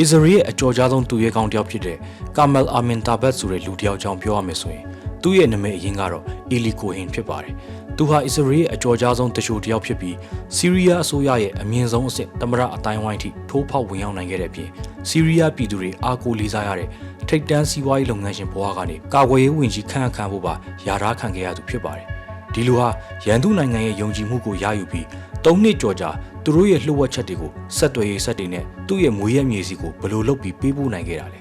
အစ္စရေးရဲ့အကြော်ကြားဆုံးသူရဲကောင်းတစ်ယောက်ဖြစ်တဲ့ကာမယ်အာမင်တာဘတ်ဆိုတဲ့လူတစ်ယောက်ကြောင့်ပြောရမယ်ဆိုရင်သူ့ရဲ့နာမည်အရင်းကတော့အီလီကိုဟင်ဖြစ်ပါတယ်။သူဟာအစ္စရေးရဲ့အကြော်ကြားဆုံးတချို့တစ်ယောက်ဖြစ်ပြီးစီးရီးယားအစိုးရရဲ့အမြင့်ဆုံးအဆင့်တမရအတိုင်းဝိုင်းထိထိုးဖောက်ဝင်ရောက်နိုင်ခဲ့တဲ့အပြင်စီးရီးယားပြည်သူတွေအားကိုးလေးစားရတဲ့ထိပ်တန်းစီးပွားရေးလုပ်ငန်းရှင်ဘဝကနေကာကွယ်ရေးဝန်ကြီးခန့်အပ်ခံဖို့ပါယာထားခံခဲ့ရသူဖြစ်ပါတယ်။ဒီလိုဟာရန်သူနိုင်ငံရဲ့ယုံကြည်မှုကိုရယူပြီး၃နှစ်ကျော်ကြာ သူတို့ရဲ့လှုပ်ဝက်ချက်တွေကိုဆက်သွယ်ရေးဆက်တွေနဲ့သူ့ရဲ့မွေးရမြေစီကိုဘယ်လိုလုပ်ပြီးပေးပို့နိုင်ခဲ့တာလဲ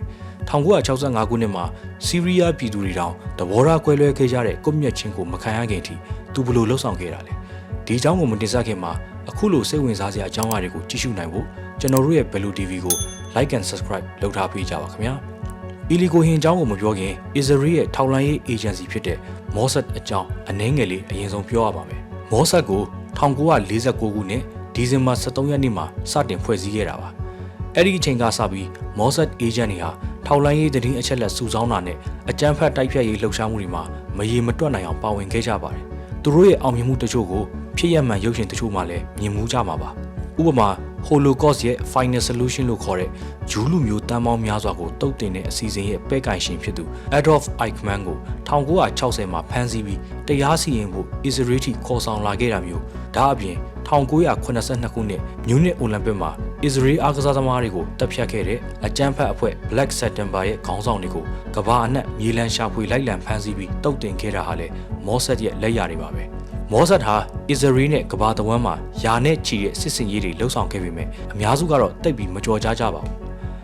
1965ခုနှစ်မှာစီးရီးယားပြည်သူတွေတောင်သဘောထားကွဲလွဲခဲ့ကြတဲ့ကွပ်မျက်ခြင်းကိုမခံရခင်အထိသူဘယ်လိုလှုပ်ဆောင်ခဲ့တာလဲဒီအကြောင်းကိုမတင်ဆက်ခင်မှာအခုလိုစိတ်ဝင်စားစရာအကြောင်းအရာတွေကိုကြည့်ရှုနိုင်ဖို့ကျွန်တော်တို့ရဲ့ Blue TV ကို Like and Subscribe လုပ်ထားပေးကြပါခင်ဗျာအီလီကိုဟင်အကြောင်းကိုမပြောခင် Israel ရဲ့ထောက်လှမ်းရေး agency ဖြစ်တဲ့ Mossad အကြောင်းအနည်းငယ်လေးအရင်ဆုံးပြောရပါမယ် Mossad ကို1949ခုနှစ် ဒီဇင်ဘာ23ရက်နေ့မှာစတင်ဖွဲ့စည်းခဲ့တာပါအဲ့ဒီအချိန်ကစပြီး Mossad agent တွေဟာထောက်လှမ်းရေးသတင်းအချက်လက်စုဆောင်းတာနဲ့အကြမ်းဖက်တိုက်ဖျက်ရေးလှုပ်ရှားမှုတွေမှာမရေမတွက်နိုင်အောင်ပါဝင်ခဲ့ကြပါတယ်သူတို့ရဲ့အောင်မြင်မှုတချို့ကိုဖြစ်ရမှန်ရုပ်ရှင်တချို့မှလည်းမြင်မှုကြမှာပါဥပမာ Holocaust ရဲ့ Final Solution လို့ခေါ်တဲ့ဂျူးလူမျိုးတန်းပေါင်းများစွာကိုတုတ်တင်တဲ့အစီအစဉ်ရဲ့ပဲ့ကင်ရှင်ဖြစ်သူ Adolf Eichmann ကို1960မှာဖမ်းဆီးပြီးတရားစီရင်ဖို့ Israel ထိခေါ်ဆောင်လာခဲ့တာမျိုးဒါအပြင်1982ခုနှစ်မြူနစ်အိုလံပစ်မှာ Israel အားကစားသမားတွေကိုတပ်ဖြတ်ခဲ့တဲ့အကြမ်းဖက်အဖွဲ့ Black September ရဲ့ခေါင်းဆောင်တွေကိုကဘာအနှက်မြေလံရှာဖွေလိုက်လံဖမ်းဆီးပြီးတုတ်တင်ခဲ့တာဟာလေမောဆက်ရဲ့လက်ရာတွေပါပဲ မောဆတ်ဟာအစ္စရေးနဲ့ကမ္ဘာတဝန်းမှာယာနဲ့ချီတဲ့စစ်စင်ရေးတွေလှုပ်ဆောင်ခဲ့ပေမဲ့အများစုကတော့တိတ်ပြီးမကြော်ကြားကြပါဘူး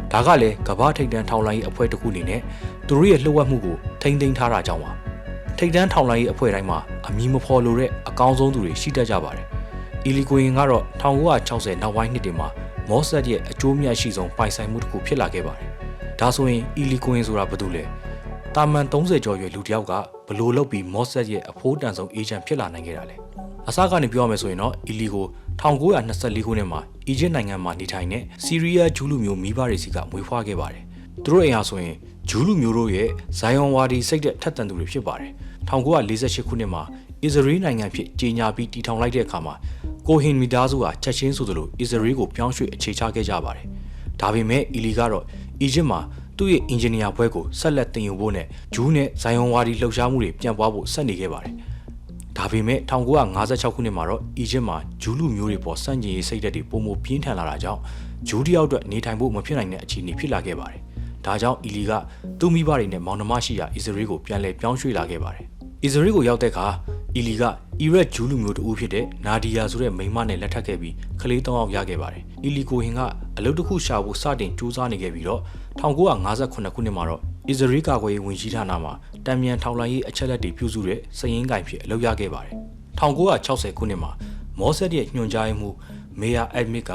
။ဒါကလည်းကမ္ဘာထိပ်တန်းထောင်လိုင်းရေးအဖွဲ့တစ်ခုအနေနဲ့သူတို့ရဲ့လှုပ်ဝက်မှုကိုထိမ့်သိမ်းထားတာကြောင့်ပါ။ထိပ်တန်းထောင်လိုင်းရေးအဖွဲ့တိုင်းမှာအမည်မဖော်လိုတဲ့အကောင်းဆုံးသူတွေရှိတတ်ကြပါတယ်။အီလီကိုရင်ကတော့1960နောက်ပိုင်းနှစ်တွေမှာမောဆတ်ရဲ့အကျိုးမြတ်ရှိဆုံးပိုင်ဆိုင်မှုတစ်ခုဖြစ်လာခဲ့ပါတယ်။ဒါဆိုရင်အီလီကိုရင်ဆိုတာဘာလို့လဲ။ တာမန်30ကျော်ရွယ်လူတစ်ယောက်ကဘလို့လုပ်ပြီးမော့ဆက်ရဲ့အဖိုးတန်ဆုံးအေဂျင့်ဖြစ်လာနိုင်ခဲ့တာလဲအစကနေပြောရမယ်ဆိုရင်တော့အီလီကို1924ခုနှစ်မှာအီဂျစ်နိုင်ငံမှာနေထိုင်တဲ့စီးရီးယားဂျူးလူမျိုးမိဘတွေစီကမွေးဖွားခဲ့ပါတယ်သူတို့အိမ်ဟာဆိုရင်ဂျူးလူမျိုးတို့ရဲ့ဇိုင်ယွန်ဝါဒီစိတ်တဲ့ထက်သန်သူတွေဖြစ်ပါတယ်1948ခုနှစ်မှာအစ္စရေးနိုင်ငံဖြစ်ကြီးညာပြီးတည်ထောင်လိုက်တဲ့အခါမှာကိုဟင်မီဒါစုဟာချက်ချင်းဆိုသလိုအစ္စရေးကိုပြောင်းရွှေ့အခြေချခဲ့ကြပါတယ်ဒါပေမဲ့အီလီကတော့အီဂျစ်မှာ သူ့ရဲ့အင်ဂျင်နီယာဘွဲကိုဆက်လက်တင်ယူဖို့နဲ့ဂျူးနဲ့ဇိုင်ယွန်ဝါဒီလှုပ်ရှားမှုတွေပြန်ပွားဖို့ဆက်နေခဲ့ပါတယ်။ဒါပေမဲ့1956ခုနှစ်မှာတော့အီဂျစ်မှာဂျူးလူမျိုးတွေပေါ်စန့်ကျင်ရေးစိတ်ဓာတ်တွေပုံမပြင်းထန်လာတာကြောင့်ဂျူးတယောက်အတွက်နေထိုင်ဖို့မဖြစ်နိုင်တဲ့အခြေအနေဖြစ်လာခဲ့ပါတယ်။ဒါကြောင့်အီလီကသူ့မိဘတွေနဲ့မောင်နှမရှိရာအစ္စရေးကိုပြန်လည်ပြောင်းရွှေ့လာခဲ့ပါတယ်။အစ္စရေးကိုရောက်တဲ့အခါအီလီကအီရက်ဂျူးလူမျိုးတဦးဖြစ်တဲ့နာဒီယာဆိုတဲ့မိန်းမနဲ့လက်ထပ်ခဲ့ပြီးကလေး၃ယောက်ရခဲ့ပါတယ်။အီလီကိုဟင်ကအလုပ်တစ်ခုရှာဖို့စတင်စူးစမ်းနေခဲ့ပြီးတော့ 1958ခုနှစ်မှာတော့အစ္စရေးကာကွယ်ရေးဝန်ကြီးဌာနမှာတံမြန်ထောက်လှမ်းရေးအချက်လက်တွေပြုစုတဲ့စည်ရင်းကင်ဖြစ်အလုပ်ရခဲ့ပါတယ်1960ခုနှစ်မှာမောဆက်ရဲ့ညွှန်ကြားရေးမှူးမေယာအက်မစ်က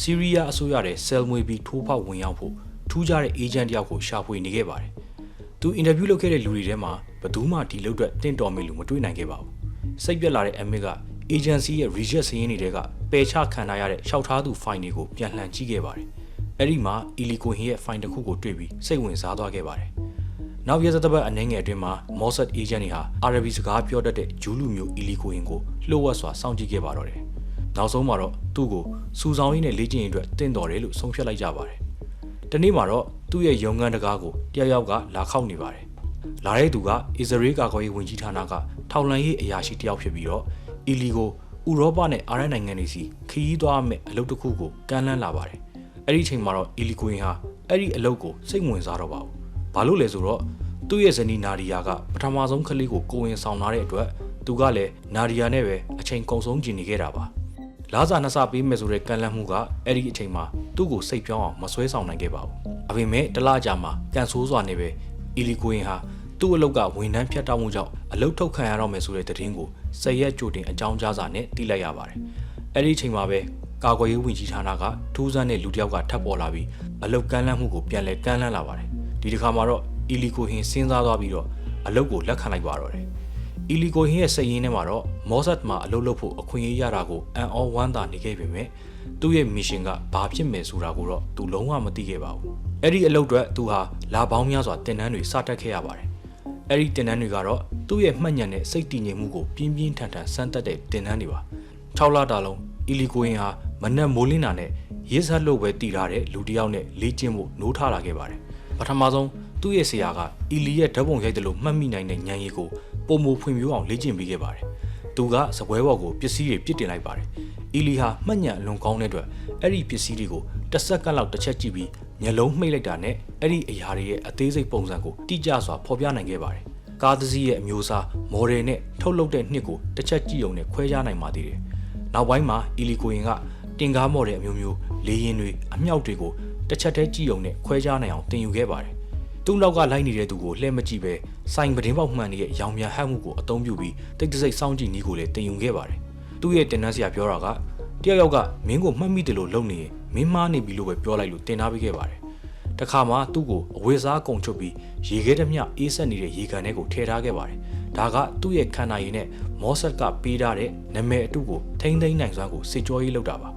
စီးရီးယားအစိုးရရဲ့ဆဲလ်မွေးပြီးထိုးဖောက်ဝင်ရောက်ဖို့ထူးခြားတဲ့အေဂျင့်တယောက်ကိုရှာဖွေနေခဲ့ပါတယ်သူအင်တာဗျူးလုပ်ခဲ့တဲ့လူတွေထဲမှာဘယ်သူမှဒီလုပ်အတွက်တင့်တော်မေလို့မတွေ့နိုင်ခဲ့ပါဘူးစိတ်ပြက်လာတဲ့အမစ်က agency ရဲ့ reject စရင်းတွေကပယ်ချခံထားရတဲ့ရှောက်ထားသူ file တွေကိုပြန်လှန်ကြည့်ခဲ့ပါတယ် အဲ့ဒီမှာအီလီကိုဟင်ရဲ့ file တစ်ခုကိုတွေ့ပြီးစိတ်ဝင်စားသွားခဲ့ပါတယ်။နောက်ရက်သတ္တပတ်အနေငယ်အတွင်းမှာ Mossad agent တွေဟာ Arabi စကားပြောတတ်တဲ့ဂျူးလူမျိုးအီလီကိုဟင်ကိုလှုပ်ဝက်စွာစောင့်ကြည့်ခဲ့ပါတော့တယ်။နောက်ဆုံးမှာတော့သူ့ကိုစူဆောင်ရင်းနဲ့လေ့ကျင့်ရေးအတွက်တင့်တော်တယ်လို့ဆုံးဖြတ်လိုက်ကြပါတယ်။တနေ့မှာတော့သူ့ရဲ့ရုံငန်းတကားကိုတယောက်ယောက်ကလာခောက်နေပါတယ်။လာတဲ့သူကအစ္စရေးကာကွယ်ရေးဝန်ကြီးဌာနကထောက်လှမ်းရေးအရာရှိတယောက်ဖြစ်ပြီးတော့အီလီကိုဥရောပနဲ့အာရန်နိုင်ငံတွေစီခရီးသွားမဲ့အလုပ်တစ်ခုကိုကမ်းလှမ်းလာပါတယ်။ အဲ့ဒီအချိန်မှာတော့အီလီကွင်ဟာအဲ့ဒီအလုပ်ကိုစိတ်ဝင်စားတော့ပါဘူး။ဘာလို့လဲဆိုတော့သူ့ရဲ့ဇနီးနာဒီယာကပထမဆုံးကလေးကိုကိုဝင်ဆောင်လာတဲ့အတွက်သူကလည်းနာဒီယာနဲ့ပဲအချိန်ကုန်ဆုံးကျင်နေခဲ့တာပါ။လာစာနှစ်ဆပေးမယ်ဆိုတဲ့ကန့်လန့်မှုကအဲ့ဒီအချိန်မှာသူ့ကိုစိတ်ပြောင်းအောင်မဆွဲဆောင်နိုင်ခဲ့ပါဘူး။အပေမဲ့တလားကြာမှာကန်ဆိုးစွာနေပဲအီလီကွင်ဟာသူ့အလုပ်ကဝန်ထမ်းဖြတ်တောက်မှုကြောင့်အလုပ်ထုတ်ခံရတော့မယ်ဆိုတဲ့သတင်းကိုစရက်ကြိုတင်အကြောင်းကြားစာနဲ့သိလိုက်ရပါတယ်။အဲ့ဒီအချိန်မှာပဲ ကာကွယ်ရေးဝန်ကြီးဌာနကထူးဆန်းတဲ့လူတစ်ယောက်ကထပ်ပေါ်လာပြီးအလုတ်ကမ်းလှမ်းမှုကိုပြန်လဲကမ်းလှမ်းလာပါတယ်ဒီတစ်ခါမှာတော့အီလီကိုဟင်စဉ်းစားသွားပြီးတော့အလုတ်ကိုလက်ခံလိုက်ပါတော့တယ်အီလီကိုဟင်ရဲ့စိတ်ရင်းထဲမှာတော့မော့ဆတ်မှာအလုပ်လုပ်ဖို့အခွင့်အရေးရတာကိုအန်အောဝမ်းသာနေခဲ့ပေမဲ့သူ့ရဲ့မစ်ရှင်ကဘာဖြစ်မယ်ဆိုတာကိုတော့သူလုံးဝမသိခဲ့ပါဘူးအဲ့ဒီအလုပ်အတွက်သူဟာလာပေါင်းများစွာတင်နန်းတွေစတက်ခဲ့ရပါတယ်အဲ့ဒီတင်နန်းတွေကတော့သူ့ရဲ့မှတ်ဉာဏ်နဲ့စိတ်တည်ငြိမ်မှုကိုပြင်းပြင်းထန်ထန်စမ်းသပ်တဲ့တင်နန်းတွေပါ6လတာလုံး အီလီကိုရင်ဟာမနက်မိုးလင်းတာနဲ့ရရေးဆက်လို့ပဲတည်ထားတဲ့လူတစ်ယောက်နဲ့လေးကျင်းဖို့နိုးထလာခဲ့ပါတယ်ပထမဆုံးသူ့ရဲ့ဆရာကအီလီရဲ့ဓာတ်ပုံရိုက်တယ်လို့မှတ်မိနိုင်တဲ့ဉာဏ်ရည်ကိုပုံမဖွင့်ပြအောင်လေ့ကျင့်ပေးခဲ့ပါတယ်သူကစပွဲပေါ်ကိုပစ္စည်းတွေပြစ်တင်လိုက်ပါတယ်အီလီဟာမှတ်ဉာဏ်အလွန်ကောင်းတဲ့အတွက်အဲ့ဒီပစ္စည်းတွေကိုတစ်စက္ကန့်လောက်တစ်ချက်ကြည့်ပြီးမျက်လုံးမှိတ်လိုက်တာနဲ့အဲ့ဒီအရာတွေရဲ့အသေးစိတ်ပုံစံကိုတိကျစွာဖော်ပြနိုင်ခဲ့ပါတယ်ကားတစ်စီးရဲ့အမျိုးအစားမော်ဒယ်နဲ့ထုတ်လုပ်တဲ့နှစ်ကိုတစ်ချက်ကြည့်ုံနဲ့ခွဲခြားနိုင်ပါသေးတယ် နောက်ပိုင်းမှာအီလီကိုရင်ကတင်ကားမော်ဒယ်အမျိုးမျိုးလေရင်တွေအမြောက်တွေကိုတစ်ချက်တည်းကြည့်ုံနဲ့ခွဲခြားနိုင်အောင်တင်ယူခဲ့ပါတယ်သူ့နောက်ကလိုက်နေတဲ့သူကိုလှည့်မကြည့်ပဲစိုင်ပဒင်းပေါက်မှန်နေတဲ့ရောင်မြန်ဟတ်မှုကိုအသုံးပြုပြီးတိတ်တဆိတ်စောင့်ကြည့်နည်းကိုလည်းတင်ယူခဲ့ပါတယ်သူ့ရဲ့တင်နန်းဆရာပြောတာကတယောက်ယောက်ကမင်းကိုမှတ်မိတယ်လို့လုပ်နေရင်မင်းမားနေပြီလို့ပဲပြောလိုက်လို့တင်ထားပေးခဲ့ပါတယ်တခါမှသူ့ကိုအဝေစားကုံချုပ်ပြီးရေခဲတမျှအေးဆက်နေတဲ့ရေကန်ထဲကိုထည့်ထားခဲ့ပါတယ် ဒါကသူ့ရဲ့ခန္ဓာရည်နဲ့မောဆက်ကပေးထားတဲ့နာမည်အတုကိုထိမ့်သိမ့်နိုင်စွမ်းကိုစစ်ကြောရေးလုပ်တာပါ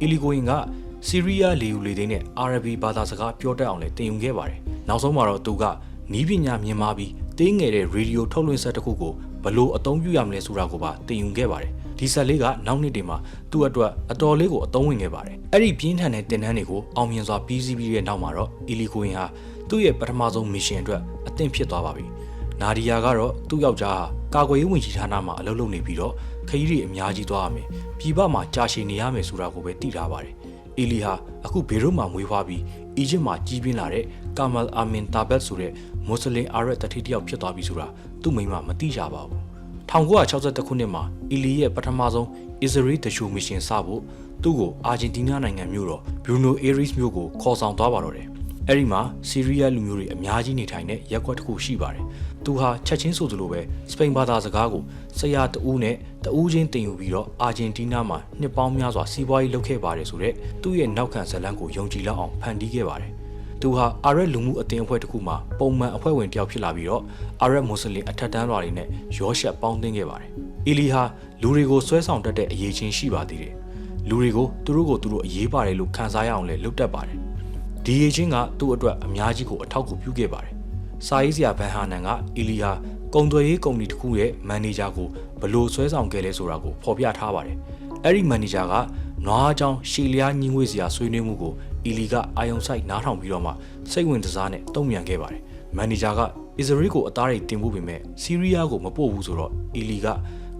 အီလီကိုရင်ကဆီးရီးယားလေယူလေသိန်းနဲ့အာရဘီဘာသာစကားပြောတတ်အောင်လည်းတင်ယူခဲ့ပါတယ်နောက်ဆုံးမှာတော့သူကနီးပညာမြင်မာပြီးတင်းငယ်တဲ့ရေဒီယိုထုတ်လွှင့်ဆက်တစ်ခုကိုဘလို့အသုံးပြုရမလဲဆိုတာကိုပါတင်ယူခဲ့ပါတယ်ဒီဆက်လေးကနောက်နှစ်တွေမှာသူ့အတွက်အတော်လေးကိုအသုံးဝင်ခဲ့ပါတယ်အဲ့ဒီပြင်းထန်တဲ့တင်တန်းတွေကိုအောင်မြင်စွာပြီးစီးပြီးတဲ့နောက်မှာတော့အီလီကိုရင်ဟာသူ့ရဲ့ပထမဆုံးမစ်ရှင်အတွက်အသင့်ဖြစ်သွားပါပြီ နာဒီယာကတော့သူ့ယောက်ျားဟာကာကွယ်ရေးဝန်ကြီးဌာနမှာအလုပ်လုပ်နေပြီးတော့ခရီးတွေအများကြီးသွားရမယ်ပြည်ပမှာကြာရှည်နေရမယ်ဆိုတာကိုပဲသိထားပါတယ်အီလီဟာအခုဘေရွတ်မှာမွေးဖွားပြီးအီဂျစ်မှာကြီးပြင်းလာတဲ့ကာမယ်အာမင်တာဘက်ဆိုတဲ့မွတ်စလင်အာရက်တတိတယောက်ဖြစ်သွားပြီဆိုတာသူ့မိမမသိကြပါဘူး1962ခုနှစ်မှာအီလီရဲ့ပထမဆုံးအစ္စရေးတရှူမစ်ရှင်စဖို့သူ့ကိုအာဂျင်တီးနားနိုင်ငံမြို့တော်ဘရူနိုအေရီစ်မြို့ကိုခေါ်ဆောင်သွားပါတော့တယ်။ အဲဒီမှာဆီးရီးယားလူမျိုးတွေအများကြီးနေထိုင်တဲ့ရပ်ကွက်တစ်ခုရှိပါတယ်။သူဟာချက်ချင်းဆိုသလိုပဲစပိန်ဘာသာစကားကိုဆရာတဦးနဲ့တဦးချင်းတင်ယူပြီးတော့အာဂျင်တီးနားမှာနှစ်ပေါင်းများစွာစီးပွားရေးလုပ်ခဲ့ပါတယ်ဆိုတော့သူ့ရဲ့နောက်ခံဇလန်းကိုယုံကြည်လောက်အောင်ဖန်တီးခဲ့ပါတယ်။သူဟာအာရက်လူမှုအသင်းအဖွဲ့တစ်ခုမှာပုံမှန်အဖွဲ့ဝင်တယောက်ဖြစ်လာပြီးတော့အာရက်မွတ်စလင်အထက်တန်းလွှာတွေနဲ့ရောရှက်ပေါင်းသင်းခဲ့ပါတယ်။အီလီဟာလူတွေကိုဆွဲဆောင်တတ်တဲ့အရေးချင်းရှိပါသေးတယ်။လူတွေကိုသူတို့ကိုသူတို့အရေးပါတယ်လို့ခံစားရအောင်လည်းလုပ်တတ်ပါတယ်။ ဒီရေးချင်းကသူ့အတွက်အများကြီးကိုအထောက်အကူပြုခဲ့ပါတယ်။စာရေးဆရာဘန်ဟာနန်ကအီလီဟာကုံသွယ်ရေးကုမ္ပဏီတစ်ခုရဲ့မန်နေဂျာကိုဘလို့ဆွဲဆောင်ခဲ့လဲဆိုတာကိုဖော်ပြထားပါတယ်။အဲ့ဒီမန်နေဂျာကနွားအကြောင်းရှီလျားညင်းဝေးစရာဆွေးနွေးမှုကိုအီလီကအာယုံဆိုင်နားထောင်ပြီးတော့မှစိတ်ဝင်စားနဲ့တုံ့ပြန်ခဲ့ပါတယ်။မန်နေဂျာကအစ္စရေးကိုအသားတွေတင်ဖို့ပေမဲ့ဆီးရီးယားကိုမပို့ဘူးဆိုတော့အီလီက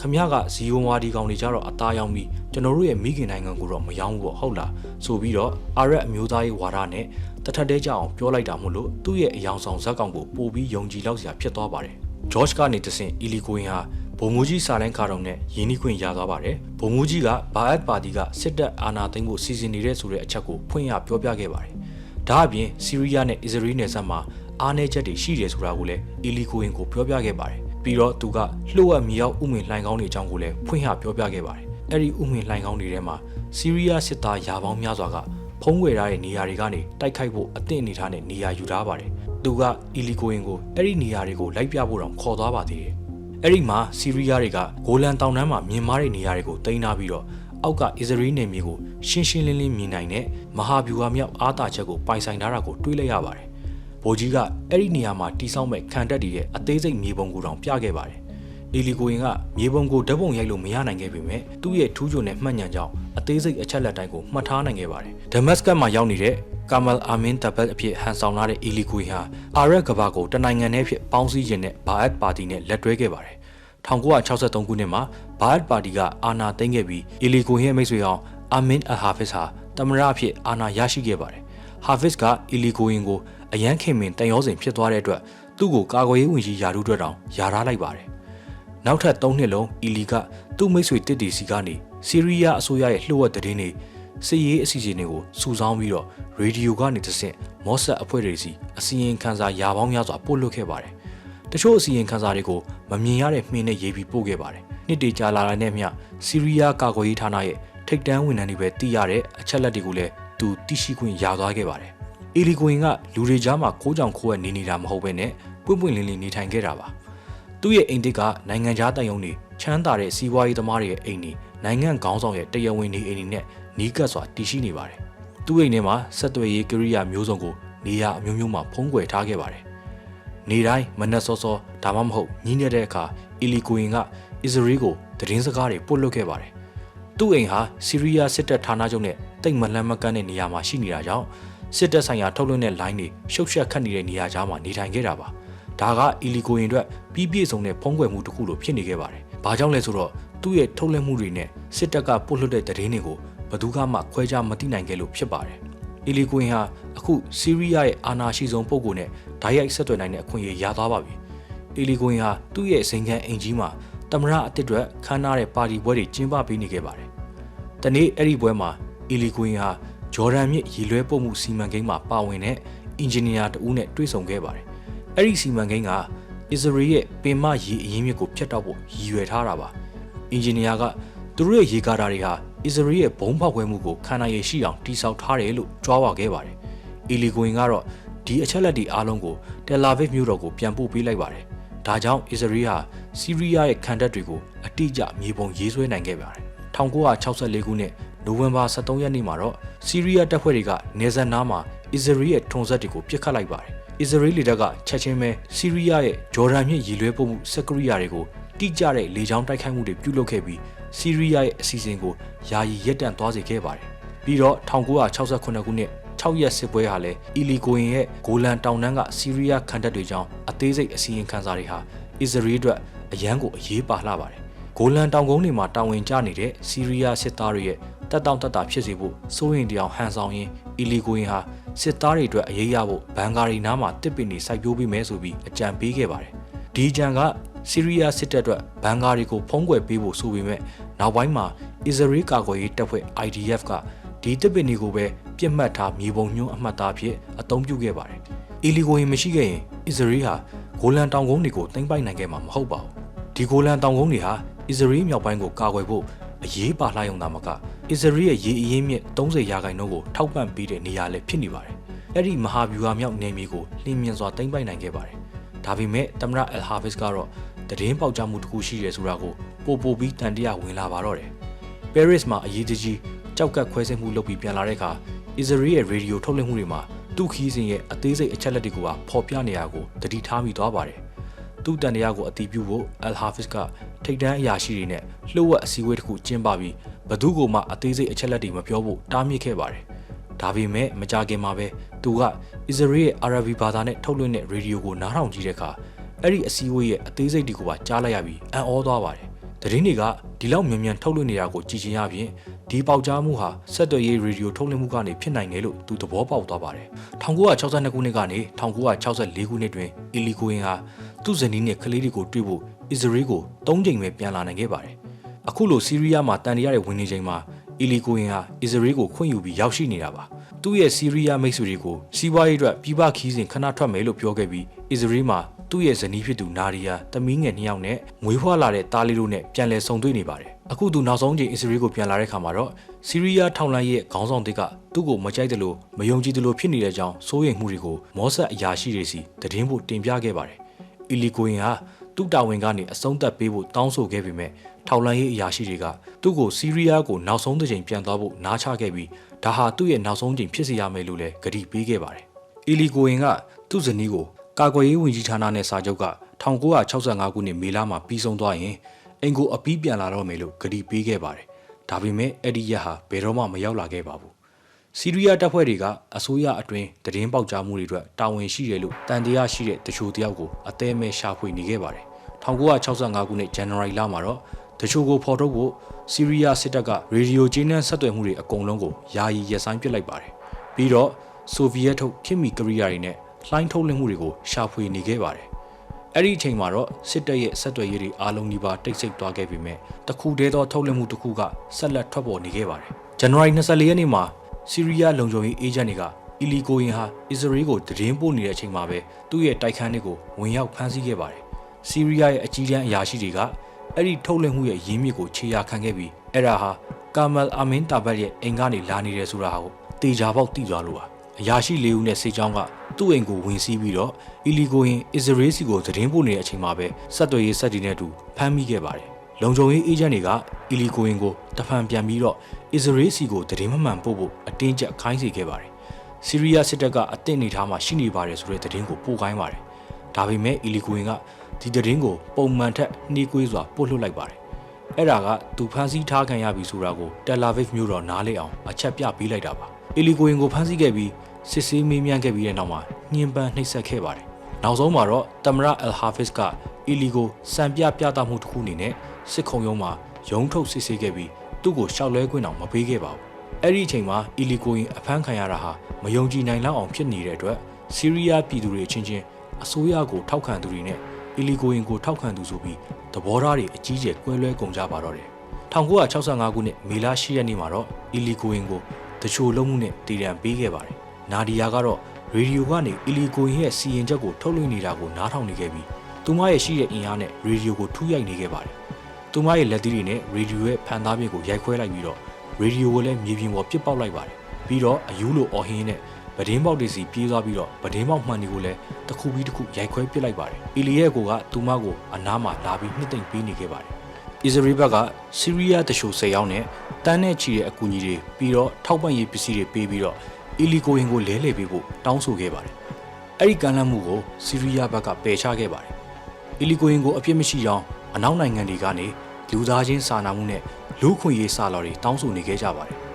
ခမရကဇီယွန်ဝါဒီကောင်တွေကြတော့အသားရောင်းပြီးကျွန်တော်တို့ရဲ့မိခင်နိုင်ငံကိုတော့မရောင်းဘူးပေါ့ဟုတ်လားဆိုပြီးတော့အာရက်အမျိုးသားရေးဝါဒနဲ့တထက်တဲကြအောင်ပြောလိုက်တာမို့လို့သူ့ရဲ့အယောင်ဆောင်ဇက်ကောင်ကိုပို့ပြီးယုံကြည်လောက်စရာဖြစ်သွားပါတယ်ဂျော့ချ်ကနေတဆင့်အီလီကိုရင်ဟာဗိုလ်မှူးကြီးစာလိုင်းခါတုံနဲ့ယင်းနှီးခွင့်ရသွားပါတယ်ဗိုလ်မှူးကြီးကဘာအက်ပါတီကစစ်တပ်အာဏာသိမ်းဖို့စီစဉ်နေတဲ့ဆိုတဲ့အချက်ကိုဖွင့်ရပြောပြခဲ့ပါတယ်ဒါအပြင်ဆီးရီးယားနဲ့အစ္စရေးနယ်စပ်မှာအားနည်းချက်တွေရှိတယ်ဆိုတာကိုလည်းအီလီကိုရင်ကိုပြောပြခဲ့ပါတယ် ပြီးတော့သူကလှုပ်ဝက်မြောက်ဥမင်လှိုင်ကောင်းတွေအကြောင်းကိုလည်းဖွင့်ဟပြောပြခဲ့ပါတယ်အဲ့ဒီဥမင်လှိုင်ကောင်းတွေထဲမှာဆီးရီးယားစစ်သားယာပေါင်းများစွာကဖုံးကွယ်ထားတဲ့နေရာတွေကနေတိုက်ခိုက်ဖို့အသင့်အနေထားနဲ့နေရာယူထားပါတယ်သူကအီလီကိုရင်ကိုအဲ့ဒီနေရာတွေကိုလိုက်ပြဖို့တောင်ခေါ်သွားပါသေးတယ်အဲ့ဒီမှာဆီးရီးယားတွေကဂိုလန်တောင်တန်းမှာမြင်မားတဲ့နေရာတွေကိုတင်ထားပြီးတော့အောက်ကအစ္စရေးနယ်မြေကိုရှင်းရှင်းလင်းလင်းမြင်နိုင်တဲ့မဟာဗျူဟာမြောက်အားတာချက်ကိုပိုင်ဆိုင်ထားတာကိုတွေးလိုက်ရပါတယ်။ ဗိုလ်ကြီးကအဲ့ဒီနေရာမှာတီးဆောက်မဲ့ခံတက်တည်ရဲ့အသေးစိတ်မြေပုံကိုတောင်ပြခဲ့ပါတယ်။အီလီကိုရင်ကမြေပုံကိုဓာတ်ပုံရိုက်လို့မရနိုင်ခဲ့ပေမဲ့သူ့ရဲ့ထူးချွန်တဲ့မှတ်ဉာဏ်ကြောင့်အသေးစိတ်အချက်လက်တိုင်းကိုမှတ်ထားနိုင်ခဲ့ပါတယ်။ဒမတ်စကတ်မှာရောက်နေတဲ့ကာမယ်အာမင်တဘတ်အဖြစ်ဟန်ဆောင်လာတဲ့အီလီကိုရင်ဟာအာရက်ကဘာကိုတနိုင်ငံနဲ့ဖြစ်ပေါင်းစည်းခြင်းနဲ့ဘာအက်ပါတီနဲ့လက်တွဲခဲ့ပါတယ်1963ခုနှစ်မှာဘာတ်ပါတီကအာဏာသိမ်းခဲ့ပြီးအီလီကိုဟင်းမိတ်ဆွေအောင်အာမင်အဟာဖစ်ဟာတမရအဖြစ်အာဏာရရှိခဲ့ပါတယ်။ဟာဖစ်ကအီလီကိုရင်ကို အရန်ခင်မင်တန်ရောစင်ဖြစ်သွားတဲ့အတွက်သူ့ကိုကာကွယ်ရေးဝန်ကြီးယာရုအတွက်တောင်ယာထားလိုက်ပါတယ်။နောက်ထပ်၃နှစ်လုံးအီလီကသူ့မိတ်ဆွေတစ်တီစီကနေဆီးရီးယားအစိုးရရဲ့လှုပ်ဝက်သတင်းတွေစစ်ရေးအစီအစဉ်တွေကိုစုဆောင်းပြီးတော့ရေဒီယိုကနေတဆင့်မော့ဆက်အဖွဲ့တွေစီအစီရင်ခံစာယာပေါင်းများစွာပို့လွှတ်ခဲ့ပါတယ်။တချို့အစီရင်ခံစာတွေကိုမမြင်ရတဲ့မှင်းနဲ့ရေးပြီးပို့ခဲ့ပါတယ်။နှစ်တေကြာလာတဲ့မျှဆီးရီးယားကာကွယ်ရေးဌာနရဲ့ထိပ်တန်းဝန်ထမ်းတွေပဲသိရတဲ့အချက်လက်တွေကိုလည်းသူသိရှိခွင့်ရသွားခဲ့ပါတယ်။ အီလီကိုင်ကလူတွေကြားမှာကိုးကြောင်ခိုးရနေနေတာမဟုတ်ဘဲနဲ့ပွင့်ပွင့်လင်းလင်းနေထိုင်ခဲ့တာပါ။သူ့ရဲ့အိမ်တစ်ကနိုင်ငံခြားတိုင်ယုံတွေချမ်းသာတဲ့စီးပွားရေးသမားတွေရဲ့အိမ်တွေနိုင်ငံခေါင်းဆောင်ရဲ့တရားဝင်နေအိမ်တွေနဲ့နီးကပ်စွာတည်ရှိနေပါတယ်။သူ့အိမ်ထဲမှာဆက်သွယ်ရေးကိရိယာမျိုးစုံကိုနေရာအမျိုးမျိုးမှာဖုံးကွယ်ထားခဲ့ပါတယ်နေတိုင်းမနက်စောစောဒါမှမဟုတ်ညင်းနေတဲ့အခါအီလီကိုရင်ကအစ္စရေးကိုသတင်းစကားတွေပို့လွှတ်ခဲ့ပါတယ်။သူ့အိမ်ဟာဆီးရီးယားစစ်တပ်ဌာနချုပ်နဲ့တိတ်မလန်းမကန်းတဲ့နေရာမှာရှိနေတာကြောင့် စစ်တပ်ဆိုင်ရာထုတ်လွှင့်တဲ့ line တွေရှုပ်ရှက်ခတ်နေတဲ့နေရာကြားမှာနေထိုင်ခဲ့တာပါဒါကအီလီကိုရင်အတွက်ပြီးပြည့်စုံတဲ့ဖုံးကွယ်မှုတစ်ခုလိုဖြစ်နေခဲ့ပါတယ်ဘာကြောင့်လဲဆိုတော့သူ့ရဲ့ထုတ်လွှင့်မှုတွေနဲ့စစ်တပ်ကပို့လွှတ်တဲ့သတင်းတွေကိုဘယ်သူမှခွဲခြားမသိနိုင်ခဲ့လို့ဖြစ်ပါတယ်အီလီကိုရင်ဟာအခုဆီးရီးယားရဲ့အာဏာရှိဆုံးပုဂ္ဂိုလ်နဲ့ဓာတ်ရိုက်ဆက်သွယ်နိုင်တဲ့အခွင့်အရေးရသွားပါပြီအီလီကိုရင်ဟာသူ့ရဲ့စိန်ခံအင်ကြီးမှာတမရအတစ်အတွက်ခမ်းနားတဲ့ပါတီပွဲတွေကျင်းပပေးနေခဲ့ပါတယ်။တနေ့အဲ့ဒီပွဲမှာအီလီကွင်ဟာ ဂျော်ဒန်မြစ်ရေလွှဲပို့မှုစီမံကိန်းမှာပါဝင်တဲ့အင်ဂျင်နီယာတဦးနဲ့တွေ့ဆုံခဲ့ပါတယ်။အဲ့ဒီစီမံကိန်းကအစ္စရေးရဲ့ပင်မရေအရင်းမြစ်ကိုဖျက်တောက်ဖို့ရည်ရွယ်ထားတာပါ။အင်ဂျင်နီယာကသူတို့ရဲ့ရေကာတာတွေဟာအစ္စရေးရဲ့ဘုံဖောက်ခွဲမှုကိုခံနိုင်ရရှိအောင်တိစောက်ထားတယ်လို့ကြွားဝါခဲ့ပါတယ်။အီလီကွင်ကတော့ဒီအချက်လက်တွေအားလုံးကိုတယ်လာဗစ်မြို့တော်ကိုပြန်ပို့ပေးလိုက်ပါတယ်။ဒါကြောင့်အစ္စရေးဟာစီးရီးယားရဲ့ခံတပ်တွေကိုအတိအကျမြေပုံရေးဆွဲနိုင်ခဲ့ပါတယ်1964ခုနှစ် နိုဝင်ဘာ23ရက်နေ့မှာတော့စီးရီးယားတပ်ဖွဲ့တွေကနေဇန်နာမှာအစ္စရေးရဲ့ထုံစက်တွေကိုပစ်ခတ်လိုက်ပါတယ်အစ္စရေးလေတပ်ကချက်ချင်းပဲစီးရီးယားရဲ့ဂျော်ဒန်မြစ်ရည်လွှဲပို့မှုစက်ကရိယာတွေကိုတိကျတဲ့လေကြောင်းတိုက်ခိုက်မှုတွေပြုလုပ်ခဲ့ပြီးစီးရီးယားရဲ့အစီအစဉ်ကိုယာယီရပ်တန့်သွားစေခဲ့ပါတယ်ပြီးတော့1968ခုနှစ်6ရက်စစ်ပွဲဟာလည်းအီလီကိုရင်ရဲ့ဂိုလန်တောင်တန်းကစီးရီးယားခံတပ်တွေကြောင့်အသေးစိတ်အစီရင်ခံစာတွေဟာအစ္စရေးအတွက်အရန်ကိုအရေးပါလှပါတယ်။ဂိုလန်တောင်ကုန်းတွေမှာတာဝန်ကျနေတဲ့စီးရီးယားစစ်သားတွေရဲ့ တက်တောင့်တက်တာဖြစ်စေဖို့စိုးရင်တရားဟန်ဆောင်ရင်းအီလီကိုရင်ဟာစစ်သားတွေအတွက်အရေးရဖို့ဘန်ဂါရီနားမှာတစ်ပင်နေစိုက်ပျိုးပေးမယ်ဆိုပြီးအကြံပေးခဲ့ပါတယ်။ဒီကြံကဆီးရီးယားစစ်တပ်အတွက်ဘန်ဂါရီကိုဖုံးကွယ်ပေးဖို့ဆိုပေမဲ့နောက်ပိုင်းမှာအစ္စရေးကာကွယ်ရေးတပ်ဖွဲ့ IDF ကဒီတစ်ပင်တွေကိုပဲပြစ်မှတ်ထားမြေပုံညွှန်းအမှတ်သားဖြစ်အသုံးပြုခဲ့ပါတယ်။အီလီကိုရင်မရှိခဲ့ရင်အစ္စရေးဟာဂိုလန်တောင်ကုန်းတွေကိုသိမ်းပိုက်နိုင်ခဲ့မှာမဟုတ်ပါဘူး။ဒီဂိုလန်တောင်ကုန်းတွေဟာအစ္စရေးမြောက်ပိုင်းကိုကာကွယ်ဖို့ အရေးပါလှရုံသာမကအစ္စရေးရဲ့ရေအရင်းမြစ်30ရာခိုင်နှုန်းကိုထောက်ပံ့ပေးတဲ့နေရာလည်းဖြစ်နေပါတယ်။အဲ့ဒီမဟာဗျူဟာမြောက်နယ်မြေကိုလင်းမြင်စွာသိမ်းပိုက်နိုင်ခဲ့ပါတယ်။ဒါပေမဲ့တမရအယ်ဟာဗစ်ကတော့တည်င်းပေါက်ကြားမှုတစ်ခုရှိတယ်ဆိုတာကိုပို့ပို့ပြီးတန်တရားဝင်လာပါတော့တယ်။ Paris မှာအရေးကြီးကြောက်ကတ်ခွဲစိတ်မှုလုပ်ပြီးပြန်လာတဲ့အခါအစ္စရေးရဲ့ရေဒီယိုထုတ်လွှင့်မှုတွေမှာသူ့ခီးစဉ်ရဲ့အသေးစိတ်အချက်လက်တွေကိုပါဖော်ပြနေရကိုတတိထားမိသွားပါတယ်။သူ့တန်တရားကိုအတီးပြုဖို့အယ်ဟာဖစ်က ထိတ်တန်းအရာရှိတွေနဲ့လှုပ်ဝက်အစည်းအဝေးတစ်ခုကျင်းပပြီးဘသူကိုမှအသေးစိတ်အချက်လက်တွေမပြောဖို့တားမြစ်ခဲ့ပါတယ်။ဒါပေမဲ့မကြခင်မှာပဲသူကအစ္စရေးရဲ့အာရဗီဘာသာနဲ့ထုတ်လွှင့်တဲ့ရေဒီယိုကိုနားထောင်ကြည့်တဲ့အခါအဲ့ဒီအစည်းအဝေးရဲ့အသေးစိတ်တွေကိုပါကြားလိုက်ရပြီးအံ့ဩသွားပါတယ်။သတင်းတွေကဒီလောက်မြန်မြန်ထုတ်လွှင့်နေတာကိုကြည်ချင်ရပြင်ဒီပေါက်ကြားမှုဟာဆက်သွယ်ရေးရေဒီယိုထုတ်လွှင့်မှုကနေဖြစ်နိုင်တယ်လို့သူသဘောပေါက်သွားပါတယ်1962ခုနှစ်ကနေ1964ခုနှစ်တွင်အီလီကိုင်ဟာသူ့ဇနီးနဲ့ကလေးတွေကိုတွေ့ဖို့ အစ္စရေးကို၃ချိန်ပဲပြန်လာနိုင်ခဲ့ပါတယ်အခုလိုဆီးရီးယားမှာတန်တရားတွေဝင်နေချိန်မှာအီလီကိုင်ဟာအစ္စရေးကိုခွင့်ယူပြီးရောက်ရှိနေတာပါသူ့ရဲ့ဆီးရီးယားမိတ်ဆွေတွေကိုစီးပွားရေးအတွက်ပြည်ပခီးစဉ်ခဏထွက်မယ်လို့ပြောခဲ့ပြီးအစ္စရေးမှာသူ့ရဲ့ဇနီးဖြစ်သူနာရီယာတမီးငယ်နှစ်ယောက်နဲ့မွေးဖွားလာတဲ့သားလေးတို့နဲ့ပြန်လည်ဆုံတွေ့နေပါတယ်အခုသူနောက်ဆုံးချိန်အစ္စရေးကိုပြန်လာတဲ့ခါမှာတော့ဆီးရီးယားထောင်လိုင်းရဲ့ခေါင်းဆောင်တွေကသူ့ကိုမကြိုက်တယ်လို့မယုံကြည်တယ်လို့ဖြစ်နေတဲ့အကြောင်းစိုးရိမ်မှုတွေကိုမောဆက်အရာရှိတွေစီသတင်းဖို့တင်ပြခဲ့ပါတယ်အီလီကိုရင်ဟာ သူ့တာဝန်ကနေအဆုံးသတ်ပေးဖို့တောင်းဆိုခဲ့ပေမဲ့ထောက်လန်းရေးအရာရှိတွေကသူ့ကိုစီးရီးယားကိုနောက်ဆုံးတစ်ချိန်ပြန်သွားဖို့နားချခဲ့ပြီးဒါဟာသူ့ရဲ့နောက်ဆုံးချိန်ဖြစ်စေရမယ်လို့လည်းကတိပေးခဲ့ပါတယ်။အီလီကိုရင်ကသူ့ဇနီးကိုကာကွယ်ရေးဝန်ကြီးဌာနနဲ့စာချုပ်က1965ခုနှစ်မေလမှာပြီးဆုံးသွားရင်အိမ်ကိုအပီးပြန်လာတော့မယ်လို့ကတိပေးခဲ့ပါတယ်။ဒါပေမဲ့အဲ့ဒီရက်ဟာဘယ်တော့မှမရောက်လာခဲ့ပါဘူး။စီးရီးယားတပ်ဖွဲ့တွေကအစိုးရအတွင်းတည်င်းပေါက်ကြားမှုတွေအတွက်တာဝန်ရှိတယ်လို့တန်တရားရှိတဲ့တချို့တယောက်ကိုအသေးမဲရှာဖွေနေခဲ့ပါတယ်။ 1965ခုနှစ်ဇန်နဝါရီလမှာတော့တချို့ကိုဖော်ထုတ်ဖို့စီးရီးယားစစ်တပ်ကရေဒီယိုကျင်းနှံဆက်သွယ်မှုတွေအကုန်လုံးကိုယာယီရပ်ဆိုင်းပစ်လိုက်ပါတယ်။ပြီးတော့ဆိုဗီယက်ထုတ်ခေတ်မီကရိယာတွေနဲ့လှိုင်းထုတ်လွှင့်မှုတွေကိုရှာဖွေနေခဲ့ပါတယ်။အဲ့ဒီအချိန်မှာတော့စစ်တပ်ရဲ့ဆက်သွယ်ရေးတွေအားလုံးဒီပါတိတ်ဆိတ်သွားခဲ့ပြီမဲ့တခုတည်းသောထုတ်လွှင့်မှုတစ်ခုကဆက်လက်ထွက်ပေါ်နေခဲ့ပါတယ်။ဇန်နဝါရီ24ရက်နေ့မှာဆီးရီးယားလုံခြုံရေးအေဂျင့်တွေကအီလီကိုရင်ဟာအစ္စရေးကိုတည်င်းပို့နေတဲ့အချိန်မှာပဲသူ့ရဲ့တိုက်ခန်းတွေကိုဝင်ရောက်ဖမ်းဆီးခဲ့ပါတယ်။ ဆီးရီးယားရဲ့အကြီးတန်းအရာရှိတွေကအဲ့ဒီထုတ်လွှင့်မှုရဲ့ရင်းမြစ်ကိုခြေရာခံခဲ့ပြီးအဲ့ဒါဟာကာမယ်အာမင်တာဘတ်ရဲ့အိမ်ကနေလာနေတယ်ဆိုတာကိုတေချာပေါက်သိသွားလို့ပါအရာရှိလေးဦးနဲ့စေချောင်းကသူ့အိမ်ကိုဝင်စီးပြီးတော့အီလီကိုရင်အစ္စရေးစီကိုသတင်းပို့နေတဲ့အချိန်မှာပဲဆက်သွယ်ရေးစက်တီနဲ့တူဖမ်းမိခဲ့ပါတယ်လုံခြုံရေးအေဂျင့်တွေကအီလီကိုရင်ကိုတဖန်ပြန်ပြီးတော့အစ္စရေးစီကိုသတင်းမမှန်ပို့ဖို့အတင်းကျပ်ခိုင်းစေခဲ့ပါတယ်ဆီးရီးယားစစ်တပ်ကအသင့်အနေထားမှာရှိနေပါတယ်ဆိုတဲ့သတင်းကိုပို့ခိုင်းပါတယ်ဒါပေမဲ့အီလီကိုရင်က ဒီသတင်းကိုပုံမှန်ထက်နှီးကွေးစွာပို့လွှတ်လိုက်ပါတယ်အဲ့ဒါကသူဖမ်းဆီးထားခံရပြီဆိုတာကိုတယ်လာဗစ်မြို့တော်နားလေအောင်အချက်ပြပေးလိုက်တာပါအီလီကိုရင်ကိုဖမ်းဆီးခဲ့ပြီးစစ်ဆေးမေးမြန်းခဲ့ပြီးတဲ့နောက်မှာညှဉ်းပန်းနှိပ်စက်ခဲ့ပါတယ်နောက်ဆုံးမှာတော့တမရအယ်ဟာဖစ်ကအီလီကိုစံပြပြသမှုတစ်ခုအနေနဲ့စစ်ခုံရုံးမှာရုံးထုတ်စစ်ဆေးခဲ့ပြီးသူ့ကိုရှောက်လဲခွင့်အောင်မပေးခဲ့ပါဘူးအဲ့ဒီအချိန်မှာအီလီကိုရင်အဖမ်းခံရတာဟာမယုံကြည်နိုင်လောက်အောင်ဖြစ်နေတဲ့အတွက်ဆီးရီးယားပြည်သူတွေချင်းချင်းအစိုးရကိုထောက်ခံသူတွေနဲ့ အီလီကိုရင်ကိုထောက်ခံသူဆိုပြီးသဘောထားတွေအကြီးကျယ်ကွဲလွဲကုန်ကြပါတော့တယ်1965ခုနှစ်မေလ10ရက်နေ့မှာတော့အီလီကိုရင်ကိုတချို့လုံးမှုနဲ့တည်တံပေးခဲ့ပါတယ်နာဒီယာကတော့ရေဒီယိုကနေအီလီကိုရင်ရဲ့စီရင်ချက်ကိုထုတ်လွှင့်နေတာကိုနားထောင်နေခဲ့ပြီးသူမရဲ့ရှိတဲ့အင်အားနဲ့ရေဒီယိုကိုထူးရိုက်နေခဲ့ပါတယ်သူမရဲ့လက်သီးတွေနဲ့ရေဒီယိုရဲ့ဖန်သားပြင်ကိုရိုက်ခွဲလိုက်ပြီးတော့ရေဒီယိုကိုလည်းမြေပြင်ပေါ်ပစ်ပေါက်လိုက်ပါတယ်ပြီးတော့အယူလိုအော်ဟင်းနဲ့ ဗဒင်းပေါက်တွေစီပြေးသွားပြီးတော့ဗဒင်းပေါက်မှန်တွေကိုလည်းတစ်ခုပြီးတစ်ခုရိုက်ခွဲပစ်လိုက်ပါတယ်အီလီရဲ့ကိုကသူမကိုအနားမှာလာပြီးနှစ်သိမ့်ပေးနေခဲ့ပါတယ်အစ္စရေးဘက်ကဆီးရီးယားတချို့၁၀ယောက်နဲ့တန်းနဲ့ချီတဲ့အကူအညီတွေပြီးတော့ထောက်ပံ့ရေးပစ္စည်းတွေပေးပြီးတော့အီလီကိုရင်ကိုလဲလှယ်ပေးဖို့တောင်းဆိုခဲ့ပါတယ်အဲ့ဒီကမ်းလှမ်းမှုကိုဆီးရီးယားဘက်ကပယ်ချခဲ့ပါတယ်အီလီကိုရင်ကိုအပြစ်မရှိကြောင်းအနောက်နိုင်ငံတွေကနေလူသားချင်းစာနာမှုနဲ့လူခွင့်ရေးစာလော်တွေတောင်းဆိုနေခဲ့ကြပါတယ်။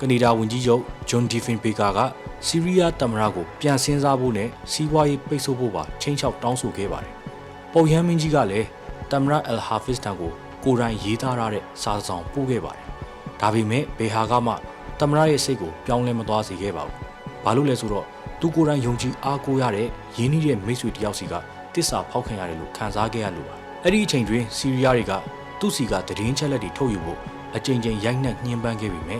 ကနေဒါဝန်ကြီးချုပ်ဂျွန်ဒီဖင်ပေကာကဆီးရီးယားသမ္မတကိုပြန်ဆင်းစားဖို့နဲ့စီးပွားရေးပိတ်ဆို့ဖို့ပါချိန်ချောက်တောင်းဆိုခဲ့ပါတယ်။ပုံရမ်းမင်းကြီးကလည်းသမ္မတအယ်ဟာဖစ်တန်ကိုကိုယ်တိုင်ရေးသားထားတဲ့စာဆောင်ပို့ခဲ့ပါတယ်။ဒါပေမဲ့ဘေဟာကမှသမ္မတရဲ့စိတ်ကိုပြောင်းလဲမသွားစေခဲ့ပါဘူး။ဘာလို့လဲဆိုတော့သူကိုယ်တိုင်ယုံကြည်အားကိုးရတဲ့ရင်းနှီးတဲ့မိတ်ဆွေတယောက်စီကတစ္ဆာဖောက်ခံရတယ်လို့ခံစားခဲ့ရလို့ပါ။အဲ့ဒီအချိန်တွင်ဆီးရီးယားတွေကသူ့စီကတည်င်းချက်လက်တွေထုတ်ယူဖို့အကြိမ်ကြိမ်ရိုက်နှက်ညှဉ်းပန်းခဲ့ပြီးမြဲ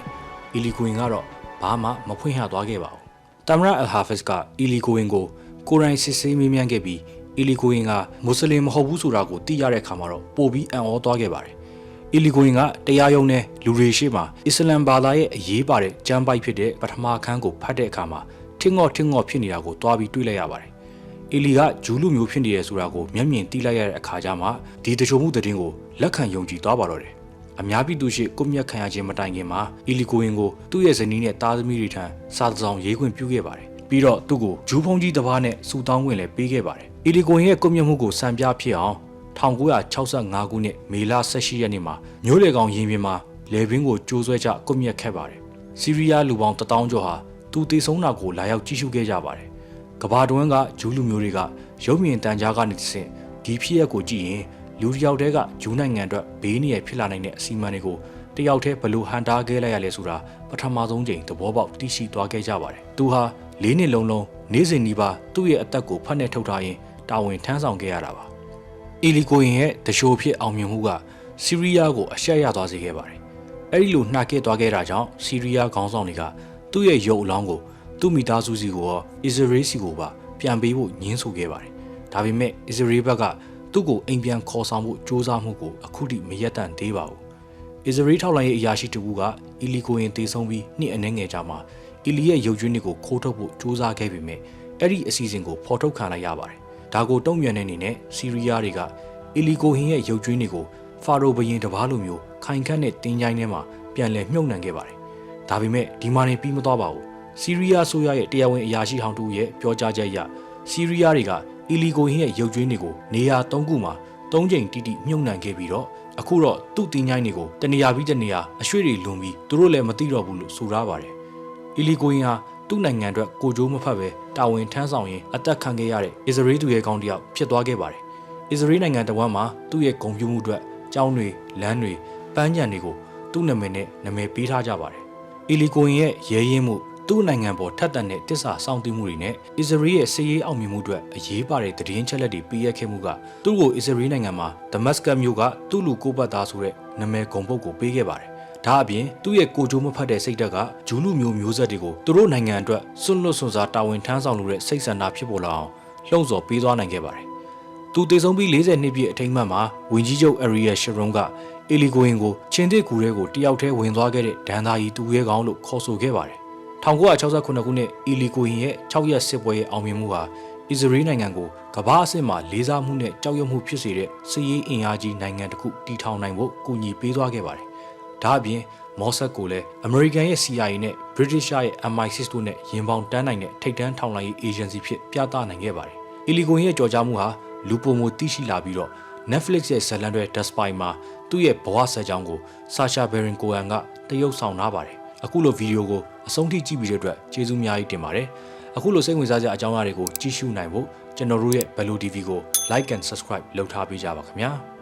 အီလီကိုင်ကတော့ဘာမှမဖွင့်ဟသွားခဲ့ပါဘူး။တမရအယ်ဟာဖစ်ကအီလီကိုင်ကိုကိုရိုင်းစစ်ဆေးမေးမြန်းခဲ့ပြီးအီလီကိုင်ကမွတ်စလင်မဟုတ်ဘူးဆိုတာကိုသိရတဲ့အခါမှာတော့ပိုပြီးအံ့ဩသွားခဲ့ပါတယ်။အီလီကိုင်ကတရားရုံးနဲ့လူတွေရှိမှအစ္စလမ်ဘာသာရဲ့အရေးပါတဲ့ကျမ်းပိုက်ဖြစ်တဲ့ပထမခန်းကိုဖတ်တဲ့အခါမှာထင်းငေါ့ထင်းငေါ့ဖြစ်နေတာကိုတွားပြီးတွေ့လိုက်ရပါတယ်။အီလီကဂျူးလူမျိုးဖြစ်နေတယ်ဆိုတာကိုမျက်မြင်သိလိုက်ရတဲ့အခါကျမှဒီတချို့မှုတဲ့င်းကိုလက်ခံယုံကြည်သွားပါတော့တယ်။ အများပြည်သူရှိကိုမြတ်ခံရခြင်းမတိုင်ခင်မှာအီလီကိုရင်ကိုသူ့ရဲ့ဇနီးနဲ့သားသမီးတွေထံစာဆောင်ရေးခွင့်ပြုခဲ့ပါတယ်။ပြီးတော့သူ့ကိုဂျူးဖုံးကြီးတစ်ပါးနဲ့စူတောင်းခွင့်လည်းပေးခဲ့ပါတယ်။အီလီကိုရင်ရဲ့ကိုမြတ်မှုကိုစံပြဖြစ်အောင်1965ခုနှစ်မေလ18ရက်နေ့မှာမျိုးလေကောင်ရင်ပြင်မှာလေဘင်းကိုကျိုးဆွဲချကွမြက်ခဲ့ပါတယ်။စီးရီးယားလူပေါင်း1000ကျော်ဟာသူတည်ဆုံးတာကိုလာရောက်ကြည့်ရှုခဲ့ကြပါတယ်။ကဘာတွင်းကဂျူးလူမျိုးတွေကရုပ်မြင်တန်ကြားကနေတစ်ဆင့်ဒီဖြစ်ရက်ကိုကြည့်ရင် လူတစ်ယောက်တည်းကဂျူးနိုင်ငံအတွက်ဘေးနေရဖြစ်လာနိုင်တဲ့အစီအမံတွေကိုတယောက်တည်းဘလို့ဟန်တာခဲ့လိုက်ရလဲဆိုတာပထမဆုံးချိန်သဘောပေါက်သိရှိသွားခဲ့ကြပါတယ်။သူဟာလေးနှစ်လုံးလုံးနေ့စဉ်နီးပါးသူ့ရဲ့အသက်ကိုဖတ်နေထုတ်ထားရင်တာဝန်ထမ်းဆောင်ခဲ့ရတာပါ။အီလီကိုရင်ရဲ့တရှိုးဖြစ်အောင်မြင်မှုကဆီးရီးယားကိုအရှက်ရသွားစေခဲ့ပါတယ်။အဲဒီလိုနှာခဲ့သွားခဲ့တာကြောင့်ဆီးရီးယားခေါင်းဆောင်တွေကသူ့ရဲ့ရုပ်အလောင်းကိုသူ့မိသားစုစီကိုရောအစ္စရေးစီကိုပါပြန်ပေးဖို့ညှင်းဆိုခဲ့ပါတယ်။ဒါပေမဲ့အစ္စရေးဘက်က သူ့ကိုအိမ်ပြန်ခေါ်ဆောင်ဖို့ကြိုးစားမှုကိုအခုထိမရက်တန့်သေးပါဘူး။အစ္စရေးထောက်လိုင်းရဲ့အရာရှိတဦးကအီလီကိုရင်တေဆုံးပြီးနှစ်အနည်းငယ်ကြာမှအီလီရဲ့ရုပ်ကြွင်းတွေကိုခိုးထုတ်ဖို့ကြိုးစားခဲ့ပေမဲ့အဲ့ဒီအစီအစဉ်ကိုဖော်ထုတ်ခံလိုက်ရပါတယ်။ဒါကိုတုံ့ပြန်တဲ့အနေနဲ့စီးရီးယားတွေကအီလီကိုဟင်ရဲ့ရုပ်ကြွင်းတွေကိုဖာရိုဘရင်တပားလိုမျိုးခိုင်ခန့်တဲ့တင်းကြိုင်းထဲမှာပြန်လည်မြုပ်နှံခဲ့ပါတယ်။ဒါပေမဲ့ဒီမာနေပြီးမသွားပါဘူး။စီးရီးယားဆိုရရဲ့တရားဝင်အရာရှိဟောင်းတူရဲ့ပြောကြားချက်အရစီးရီးယားတွေက အီလီကိုဟင်းရဲ့ရုပ်ကြွင်းတွေကိုနေရာ၃ခုမှာ၃ချိန်တိတိမြုပ်နှံခဲ့ပြီးတော့အခုတော့သူ့တင်ញိုင်းတွေကိုတနေရာပြီးတနေရာအရွှေ့တွေလွန်ပြီးသူတို့လည်းမသိတော့ဘူးလို့ဆိုထားပါတယ်။အီလီကိုဟင်းဟာသူ့နိုင်ငံအတွက်ကိုကြိုးမဖက်ပဲတာဝန်ထမ်းဆောင်ရင်းအသက်ခံခဲ့ရတဲ့အစ္စရေးသူရဲ့ကောင်းတယောက်ဖြစ်သွားခဲ့ပါတယ်။အစ္စရေးနိုင်ငံတဝမ်းမှာသူ့ရဲ့ဂုဏ်ပြုမှုအတွက်ကျောင်းတွေလမ်းတွေပန်းခြံတွေကိုသူ့နာမည်နဲ့နာမည်ပေးထားကြပါတယ်။အီလီကိုရင်ရဲ့ရဲရင်မှု သူ့နိုင်ငံပေါ်ထက်သန်တဲ့တစ္ဆာစောင့်သိမှုတွေနဲ့အစ္စရေးရဲ့စစ်ရေးအောင်မြင်မှုအတွက်အရေးပါတဲ့သတင်းချက်လက်တွေပေးရခဲ့မှုကသူ့ကိုအစ္စရေးနိုင်ငံမှာဒမတ်စကတ်မြို့ကသူ့လူကိုပတ်သားဆိုတဲ့နာမည်ဂုံပုတ်ကိုပေးခဲ့ပါတယ်။ဒါအပြင်သူ့ရဲ့ကိုကြိုးမဖတ်တဲ့စိတ်ဓာတ်ကဂျူးလူမျိုးမျိုးဆက်တွေကိုသူတို့နိုင်ငံအတွက်စွန့်လွတ်စွန့်စားတာဝန်ထမ်းဆောင်လို့တဲ့စိတ်ဆန္ဒဖြစ်ပေါ်လာအောင်လှုံ့ဆော်ပေးသွားနိုင်ခဲ့ပါတယ်။သူတည်ဆုံးပြီး40နှစ်ပြည့်အထိမ်းအမှတ်မှာဝင်ကြီးချုပ်အရီယာရှရွန်ကအီလီကိုင်ကိုချင်းတစ်ကူရဲကိုတယောက်တည်းဝင်သွားခဲ့တဲ့ဒန်သာကြီးသူရဲကောင်းလို့ခေါ်ဆိုခဲ့ပါတယ် 1968ခုနှစ်အီလီကိုရင်ရဲ့6ရက်စစ်ပွဲရဲ့အောင်မြင်မှုဟာအစ္စရေးနိုင်ငံကိုကမ္ဘာအဆင့်မှာလေးစားမှုနဲ့ကြောက်ရွံ့မှုဖြစ်စေတဲ့စစ်ရေးအင်အားကြီးနိုင်ငံတစ်ခုတည်ထောင်နိုင်ဖို့ကူညီပေးသွားခဲ့ပါတယ်။ဒါအပြင်မော့ဆက်ကိုလည်းအမေရိကန်ရဲ့ CIA နဲ့ British ရဲ့ MI6 တို့နဲ့ရင်ပေါင်တန်းနိုင်တဲ့ထိပ်တန်းထောင်လှမ်းရေး agency ဖြစ်ပြသနိုင်ခဲ့ပါတယ်။အီလီကိုရဲ့ကြော်ကြားမှုဟာလူပုံမသိရှိလာပြီးတော့ Netflix ရဲ့ဇာတ်လမ်းတွေ The Spy မှာသူသူ့ရဲ့ဘဝဆက်ကြောင်းကိုဆာရှာဘယ်ရင်ကိုဟန်ကတရုပ်ဆောင်ထားပါတယ်အခုလိုဗီဒီယိုကို အဆုံးထိကြည့်ပြီးတဲ့အတွက်ကျေးဇူးအများကြီးတင်ပါတယ်အခုလိုစိတ်ဝင်စားစရာအကြောင်းအရာတွေကိုကြည့်ရှုနိုင်ဖို့ကျွန်တော်တို့ရဲ့ Bello TV ကို like and subscribe လုပ်ထားပေးကြပါခင်ဗျာ